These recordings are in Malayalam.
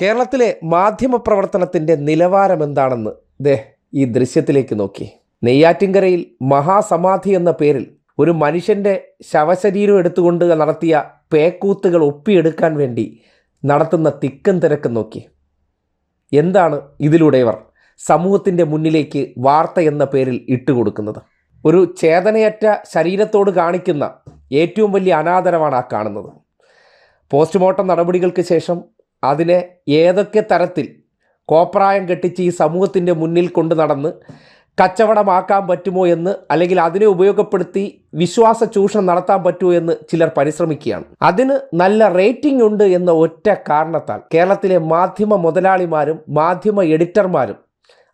കേരളത്തിലെ മാധ്യമ പ്രവർത്തനത്തിന്റെ നിലവാരം എന്താണെന്ന് ദേ ഈ ദൃശ്യത്തിലേക്ക് നോക്കി. നെയ്യാറ്റിൻകരയിൽ മഹാസമാധി എന്ന പേരിൽ ഒരു മനുഷ്യന്റെ ശവശരീരം എടുത്തുകൊണ്ട് നടത്തിയ പേക്കൂത്തുകൾ ഒപ്പിയെടുക്കാൻ വേണ്ടി നടത്തുന്ന തിക്കും തിരക്കും നോക്കി. എന്താണ് ഇതിലൂടെ ഇവർ സമൂഹത്തിന്റെ മുന്നിലേക്ക് വാർത്ത എന്ന പേരിൽ ഇട്ടുകൊടുക്കുന്നത് ഒരു ചേതനയറ്റ ശരീരത്തോട് കാണിക്കുന്ന ഏറ്റവും വലിയ അനാദരമാണ് ആ കാണുന്നത്. പോസ്റ്റ്മോർട്ടം നടപടികൾക്ക് ശേഷം അതിനെ ഏതൊക്കെ തരത്തിൽ കോപ്രായം കെട്ടിച്ച് ഈ സമൂഹത്തിന്റെ മുന്നിൽ കൊണ്ടു നടന്ന് കച്ചവടമാക്കാൻ പറ്റുമോ എന്ന് അല്ലെങ്കിൽ അതിനെ ഉപയോഗപ്പെടുത്തി വിശ്വാസ ചൂഷണം നടത്താൻ പറ്റുമോ എന്ന് ചിലർ പരിശ്രമിക്കുകയാണ്. അതിന് നല്ല റേറ്റിംഗ് ഉണ്ട് എന്ന ഒറ്റ കാരണത്താൽ കേരളത്തിലെ മാധ്യമ മുതലാളിമാരും മാധ്യമ എഡിറ്റർമാരും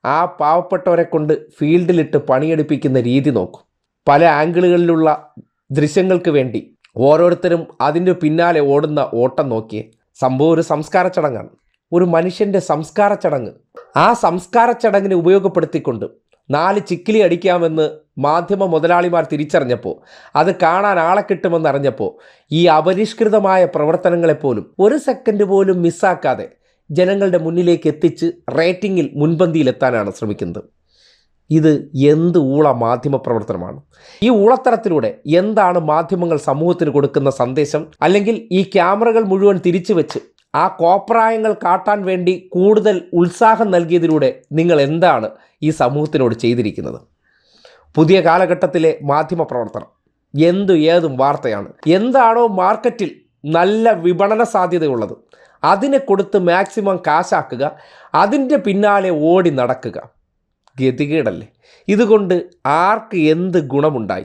ആ പാവപ്പെട്ടവരെ കൊണ്ട് ഫീൽഡിലിട്ട് പണിയെടുപ്പിക്കുന്ന രീതി നോക്കും. പല ആംഗിളുകളിലുള്ള ദൃശ്യങ്ങൾക്ക് വേണ്ടി ഓരോരുത്തരും അതിന്റെ പിന്നാലെ ഓടുന്ന ഓട്ടം നോക്കിയേ സംഭവം ഒരു സംസ്കാര ചടങ്ങാണ്. ഒരു മനുഷ്യന്റെ സംസ്കാര ചടങ്ങ്. ആ സംസ്കാര ചടങ്ങിനെ ഉപയോഗപ്പെടുത്തിക്കൊണ്ട് നാല് ചിക്കിലി അടിക്കാമെന്ന് മാധ്യമ മുതലാളിമാർ തിരിച്ചറിഞ്ഞപ്പോൾ അത് കാണാൻ ആളെ കിട്ടുമെന്ന് അറിഞ്ഞപ്പോൾ ഈ അപരിഷ്കൃതമായ പ്രവർത്തനങ്ങളെപ്പോലും ഒരു സെക്കൻഡ് പോലും മിസ്സാക്കാതെ ജനങ്ങളുടെ മുന്നിലേക്ക് എത്തിച്ച് റേറ്റിംഗിൽ മുൻപന്തിയിലെത്താനാണ് ശ്രമിക്കുന്നത്. ഇത് എന്ത് ഊള മാധ്യമ പ്രവർത്തനമാണ്? ഈ ഊളത്തരത്തിലൂടെ എന്താണ് മാധ്യമങ്ങൾ സമൂഹത്തിന് കൊടുക്കുന്ന സന്ദേശം? അല്ലെങ്കിൽ ഈ ക്യാമറകൾ മുഴുവൻ തിരിച്ചു വെച്ച് ആ കോപ്രായങ്ങൾ കാട്ടാൻ വേണ്ടി കൂടുതൽ ഉത്സാഹം നൽകിയതിലൂടെ നിങ്ങൾ എന്താണ് ഈ സമൂഹത്തിനോട് ചെയ്തിരിക്കുന്നത്? പുതിയ കാലഘട്ടത്തിലെ മാധ്യമ പ്രവർത്തനം എന്തു ഏതും വാർത്തയാണ്. എന്താണോ മാർക്കറ്റിൽ നല്ല വിപണന സാധ്യതയുള്ളത്. അതിനെ കൊടുത്ത് മാക്സിമം കാശാക്കുക അതിന്റെ പിന്നാലെ ഓടി നടക്കുക. ഗതികേടല്ലേ? ഇതുകൊണ്ട് ആർക്ക് എന്ത് ഗുണമുണ്ടായി?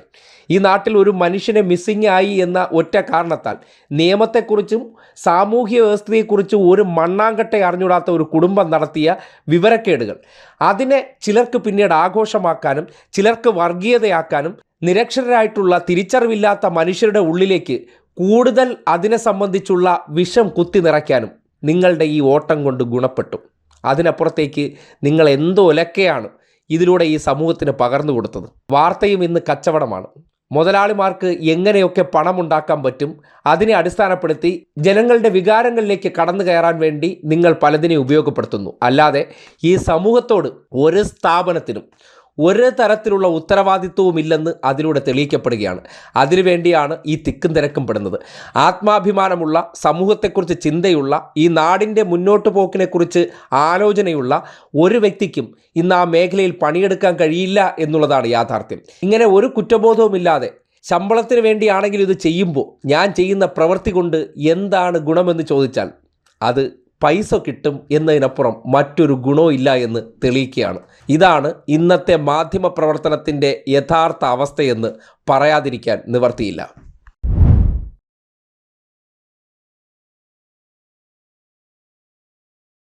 ഈ നാട്ടിൽ ഒരു മനുഷ്യനെ മിസ്സിംഗ് ആയി എന്ന ഒറ്റ കാരണത്താൽ നിയമത്തെക്കുറിച്ചും സാമൂഹ്യ വ്യവസ്ഥയെക്കുറിച്ചും ഒരു മണ്ണാങ്കട്ടെ അറിഞ്ഞൂടാത്ത ഒരു കുടുംബം നടത്തിയ വിവരക്കേടുകൾ. അതിനെ ചിലർക്ക് പിന്നീട് ആഘോഷമാക്കാനും ചിലർക്ക് വർഗീയതയാക്കാനും നിരക്ഷരരായിട്ടുള്ള തിരിച്ചറിവില്ലാത്ത മനുഷ്യരുടെ ഉള്ളിലേക്ക് കൂടുതൽ അതിനെ സംബന്ധിച്ചുള്ള വിഷം കുത്തി നിറയ്ക്കാനും നിങ്ങളുടെ ഈ ഓട്ടം കൊണ്ട് ഗുണപ്പെട്ടു. അതിനപ്പുറത്തേക്ക് നിങ്ങൾ എന്തോ ഒലക്കെയാണ് ഇതിലൂടെ ഈ സമൂഹത്തിന് പകർന്നു കൊടുത്തത്. വാർത്തയും ഇന്ന് കച്ചവടമാണ്. മുതലാളിമാർക്ക് എങ്ങനെയൊക്കെ പണം ഉണ്ടാക്കാൻ പറ്റും അതിനെ അടിസ്ഥാനപ്പെടുത്തി ജനങ്ങളുടെ വികാരങ്ങളിലേക്ക് കടന്നു കയറാൻ വേണ്ടി നിങ്ങൾ പലതിനെ ഉപയോഗപ്പെടുത്തുന്നു. അല്ലാതെ ഈ സമൂഹത്തോട് ഒരു സ്ഥാപനത്തിനും ഒരു തരത്തിലുള്ള ഉത്തരവാദിത്വവും ഇല്ലെന്ന് അതിലൂടെ തെളിയിക്കപ്പെടുകയാണ്. അതിനുവേണ്ടിയാണ് ഈ തിക്കും തിരക്കും പെടുന്നത്. ആത്മാഭിമാനമുള്ള സമൂഹത്തെക്കുറിച്ച് ചിന്തയുള്ള ഈ നാടിന്റെ മുന്നോട്ട് പോക്കിനെക്കുറിച്ച് ആലോചനയുള്ള ഒരു വ്യക്തിക്കും ഇന്ന് ആ മേഖലയിൽ പണിയെടുക്കാൻ കഴിയില്ല എന്നുള്ളതാണ് യാഥാർത്ഥ്യം. ഇങ്ങനെ ഒരു കുറ്റബോധവുമില്ലാതെ ശമ്പളത്തിന് വേണ്ടിയാണെങ്കിൽ ഇത് ചെയ്യുമ്പോൾ ഞാൻ ചെയ്യുന്ന പ്രവൃത്തി കൊണ്ട് എന്താണ് ഗുണമെന്ന് ചോദിച്ചാൽ അത് പൈസ കിട്ടും എന്നതിനപ്പുറം മറ്റൊരു ഗുണവും ഇല്ല എന്ന് തെളിയിക്കുകയാണ്. ഇതാണ് ഇന്നത്തെ മാധ്യമ പ്രവർത്തനത്തിന്റെ യഥാർത്ഥ അവസ്ഥയെന്ന് പറയാതിരിക്കാൻ നിവർത്തിയില്ല.